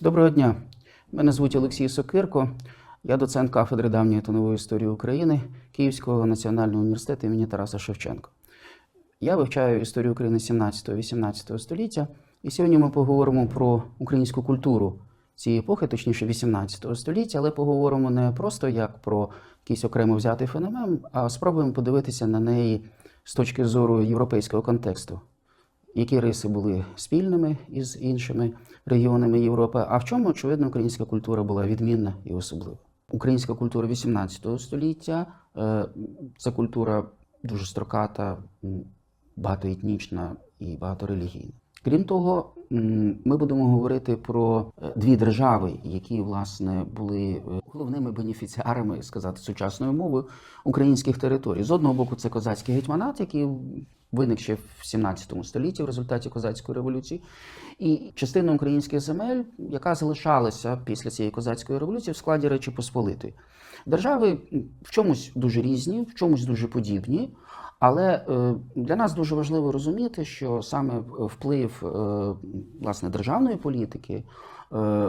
Доброго дня. Мене звуть Олексій Сокирко. Я доцент кафедри давньої та нової історії України Київського національного університету імені Тараса Шевченка. Я вивчаю історію України 17-18 століття, і сьогодні ми поговоримо про українську культуру цієї епохи, точніше 18 століття, але поговоримо не просто як про якийсь окремо взятий феномен, а спробуємо подивитися на неї з точки зору європейського контексту які риси були спільними із іншими регіонами Європи, а в чому, очевидно, українська культура була відмінна і особлива. Українська культура 18 століття е, це культура дуже строката, багатоетнічна і багаторелігійна. Крім того, ми будемо говорити про е, дві держави, які власне були е, головними бенефіціарами, сказати сучасною мовою, українських територій. З одного боку, це козацький гетьманат, який виник ще в 17 столітті в результаті козацької революції, і частина українських земель, яка залишалася після цієї козацької революції в складі Речі Посполитої. Держави в чомусь дуже різні, в чомусь дуже подібні. Але е, для нас дуже важливо розуміти, що саме вплив е, власне державної політики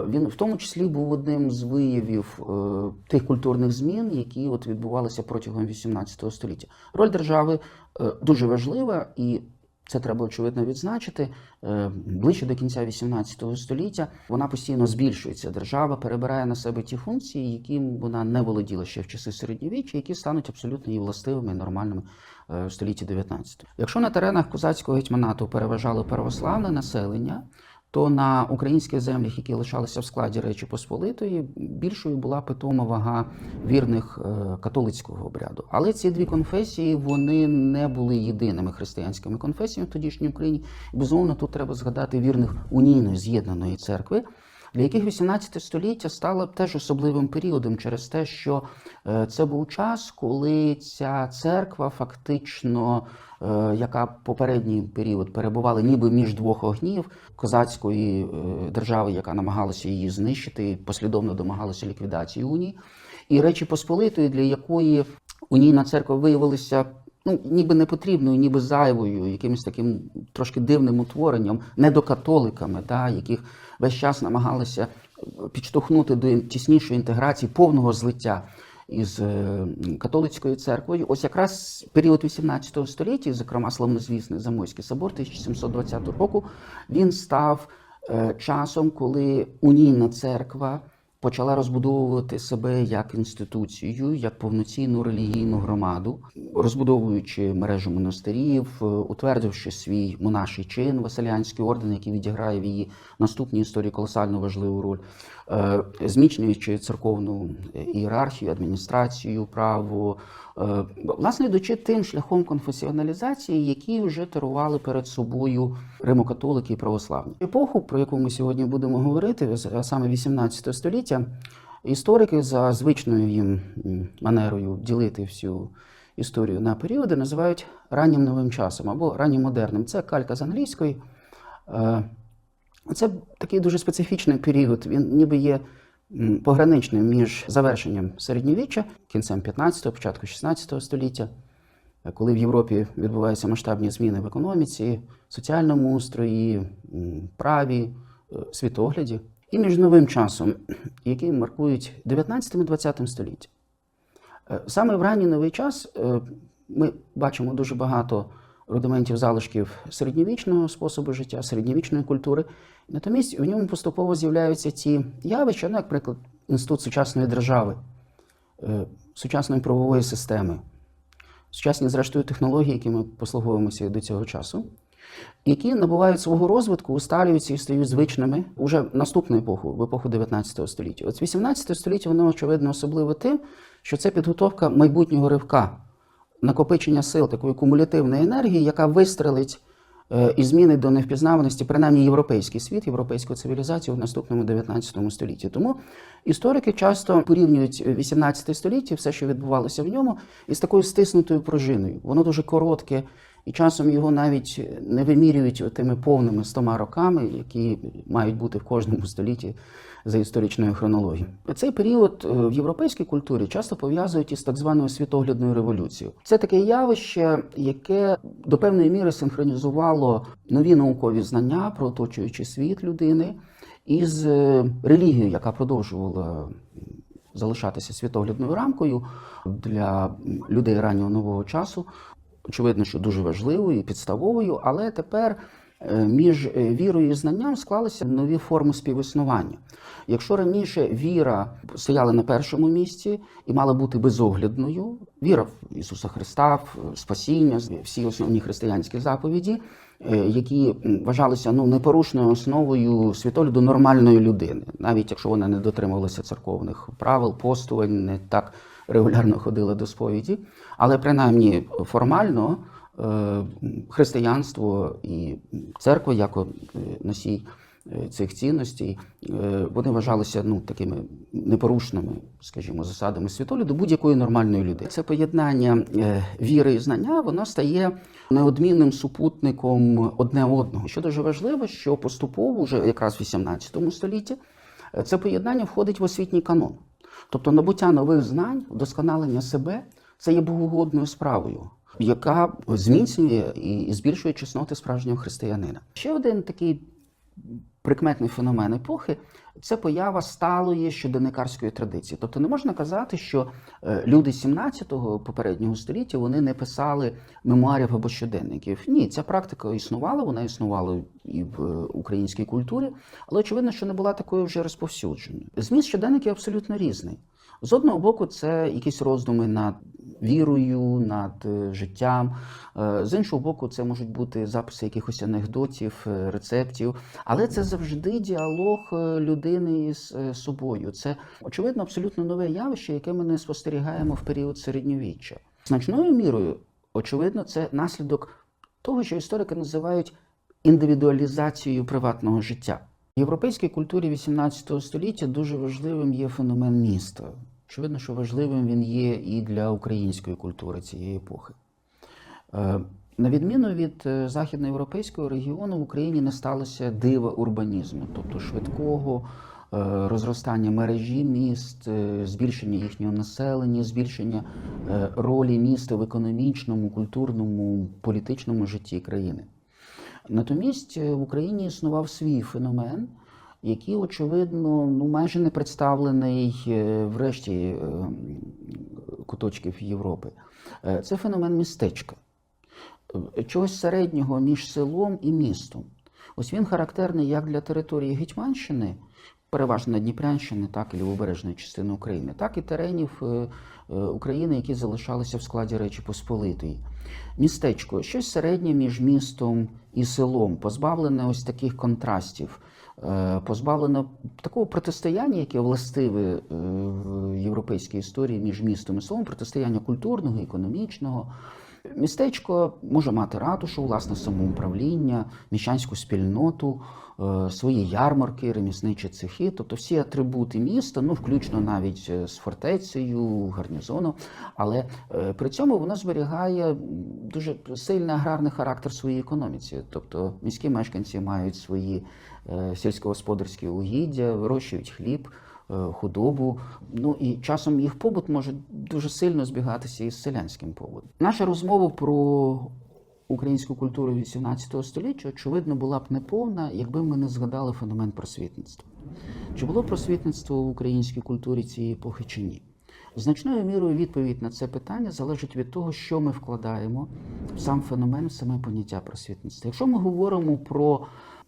він в тому числі був одним з виявів е, тих культурних змін, які от відбувалися протягом 18 століття. Роль держави е, дуже важлива і. Це треба очевидно відзначити. Е, Ближче до кінця 18 століття вона постійно збільшується. Держава перебирає на себе ті функції, яким вона не володіла ще в часи середньовіччя, які стануть абсолютно її властивими і нормальними е, в столітті 19. Якщо на теренах козацького гетьманату переважало православне населення, то на українських землях, які лишалися в складі Речі Посполитої, більшою була питома вага вірних е, католицького обряду. Але ці дві конфесії вони не були єдиними християнськими конфесіями в тодішній Україні. Безумовно, тут треба згадати вірних унійної з'єднаної церкви. Для яких 18 століття стало теж особливим періодом через те, що е, це був час, коли ця церква фактично, е, яка попередній період перебувала ніби між двох огнів козацької е, держави, яка намагалася її знищити, послідовно домагалася ліквідації унії, і Речі Посполитої, для якої унійна церква виявилася ну, ніби не потрібною, ніби зайвою, якимось таким трошки дивним утворенням, недокатоликами, да, яких весь час намагалися підштовхнути до тіснішої інтеграції, повного злиття із е, католицькою церквою. Ось якраз період 18 століття, зокрема славнозвісний Замойський собор 1720 року, він став е, часом, коли унійна церква почала розбудовувати себе як інституцію, як повноцінну релігійну громаду, розбудовуючи мережу монастирів, е, утвердивши свій монаший чин, Василянський орден, який відіграє в її наступній історії колосально важливу роль, е, зміцнюючи церковну ієрархію, адміністрацію, право, е, власне йдучи тим шляхом конфесіоналізації, які вже терували перед собою римокатолики і православні. Епоху, про яку ми сьогодні будемо говорити, а саме 18 століття, історики за звичною їм манерою ділити всю історію на періоди називають раннім новим часом або раннім модерним. Це калька з англійської. Е, Це такий дуже специфічний період. Він ніби є пограничним між завершенням середньовіччя, кінцем 15-го, початку 16 століття, е, коли в Європі відбуваються масштабні зміни в економіці, соціальному устрої, праві, е, світогляді, і між новим часом, який маркують 19-20 століття. Е, Саме в ранній новий час е, ми бачимо дуже багато рудиментів залишків середньовічного способу життя, середньовічної культури. Натомість в ньому поступово з'являються ці явища, ну, як приклад, інститут сучасної держави, е, сучасної правової системи, сучасні, зрештою, технології, якими послуговуємося і до цього часу, які набувають свого розвитку, усталюються і стають звичними уже в наступну епоху, в епоху 19 століття. От 18 століття воно очевидно особливо тим, що це підготовка майбутнього ривка, накопичення сил, такої кумулятивної енергії, яка вистрелить е, і змінить до невпізнаваності, принаймні європейський світ, європейську цивілізацію в наступному 19 столітті. Тому історики часто порівнюють 18 століття, все, що відбувалося в ньому, із такою стиснутою пружиною. Воно дуже коротке, і часом його навіть не вимірюють тими повними 100 роками, які мають бути в кожному столітті за історичною хронологією. Цей період е, в європейській культурі часто пов'язують із так званою світоглядною революцією. Це таке явище, яке до певної міри синхронізувало нові наукові знання про оточуючий світ людини. із е, релігією, яка продовжувала залишатися світоглядною рамкою для людей раннього нового часу. Очевидно, що дуже важливою і підставовою, але тепер е, між е, вірою і знанням склалися нові форми співіснування. Якщо раніше віра стояла на першому місці і мала бути безоглядною, віра в Ісуса Христа, в спасіння, всі основні християнські заповіді, е, які вважалися ну, непорушною основою світогляду нормальної людини, навіть якщо вона не дотримувалася церковних правил, постувань, не так регулярно ходила до сповіді, але принаймні формально е, християнство і церква, як е, носій е, цих цінностей, вони вважалися ну, такими непорушними, скажімо, засадами світогляду будь-якої нормальної людини. Це поєднання віри і знання, воно стає неодмінним супутником одне одного. Що дуже важливо, що поступово, вже якраз в 18 столітті, це поєднання входить в освітній канон. Тобто набуття нових знань, вдосконалення себе це є богоугодною справою, яка зміцнює і збільшує чесноти справжнього християнина. Ще один такий прикметний феномен епохи це поява сталої щоденникарської традиції. Тобто не можна казати, що е, люди 17-го попереднього століття вони не писали мемуарів або щоденників. Ні, ця практика існувала, вона існувала і в е, українській культурі, але очевидно, що не була такою вже розповсюдженою. Зміст щоденників абсолютно різний. З одного боку, це якісь роздуми над вірою, над е, життям. Е, З іншого боку, це можуть бути записи якихось анекдотів, е, рецептів. Але це завжди діалог людини е, собою. Це очевидно абсолютно нове явище, яке ми не спостерігаємо в період середньовіччя. Значною мірою, очевидно, це наслідок того, що історики називають індивідуалізацією приватного життя. В європейській культурі XVIII століття дуже важливим є феномен міста. Очевидно, що важливим він є і для української культури цієї епохи. Е, На відміну від е, західноєвропейського регіону, в Україні не сталося дива урбанізму, тобто швидкого е, розростання мережі міст, збільшення їхнього населення, збільшення ролі міста в економічному, культурному, політичному житті країни. Натомість в Україні існував свій феномен, який, очевидно, ну майже не представлений е, в решті е, куточків Європи. Е, Це феномен містечка, чогось середнього між селом і містом. Ось він характерний як для території Гетьманщини, переважно Дніпрянщини, так і лівобережної частини України, так і теренів України, які залишалися в складі Речі Посполитої. Містечко щось середнє між містом і селом, позбавлене ось таких контрастів, е, позбавлене такого протистояння, яке властиве е, в європейській історії між містом і селом, протистояння культурного, економічного. Містечко може мати ратушу, власне самоуправління, міщанську спільноту, е, свої ярмарки, ремісничі цехи, тобто всі атрибути міста, ну включно навіть е, з фортецею, гарнізоном. Але е, при цьому воно зберігає дуже сильний аграрний характер своїй економіці. Тобто міські мешканці мають свої сільськогосподарські угіддя, вирощують хліб худобу. Ну і часом їх побут може дуже сильно збігатися із селянським побутом. Наша розмова про українську культуру XVIII століття, очевидно, була б неповна, якби ми не згадали феномен просвітництва. Чи було просвітництво в українській культурі цієї епохи чи ні? Значною мірою відповідь на це питання залежить від того, що ми вкладаємо в сам феномен, в саме поняття просвітництва. Якщо ми говоримо про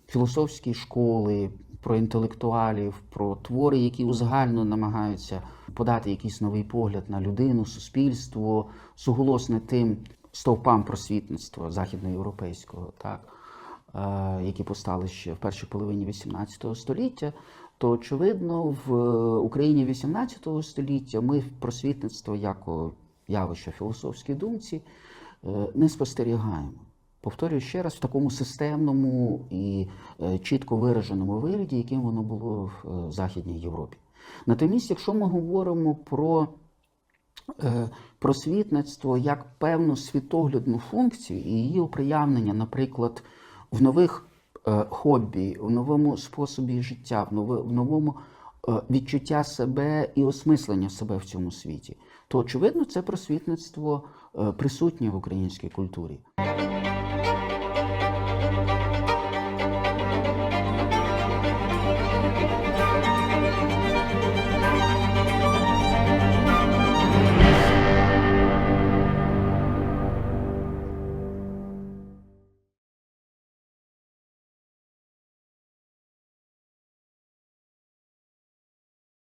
філософські школи, про інтелектуалів, про твори, які узагально намагаються подати якийсь новий погляд на людину, суспільство, суголосне тим стовпам просвітництва західноєвропейського, так, е, які постали ще в першій половині XVIII століття, то очевидно в Україні XVIII століття ми просвітництво як явище філософській думці е, не спостерігаємо. Повторюю ще раз, в такому системному і е, чітко вираженому вигляді, яким воно було в е, Західній Європі. Натомість, якщо ми говоримо про е, просвітництво як певну світоглядну функцію і її оприявнення, наприклад, в нових хобі, в новому способі життя, в, новому відчуття себе і осмислення себе в цьому світі, то очевидно це просвітництво е, присутнє в українській культурі.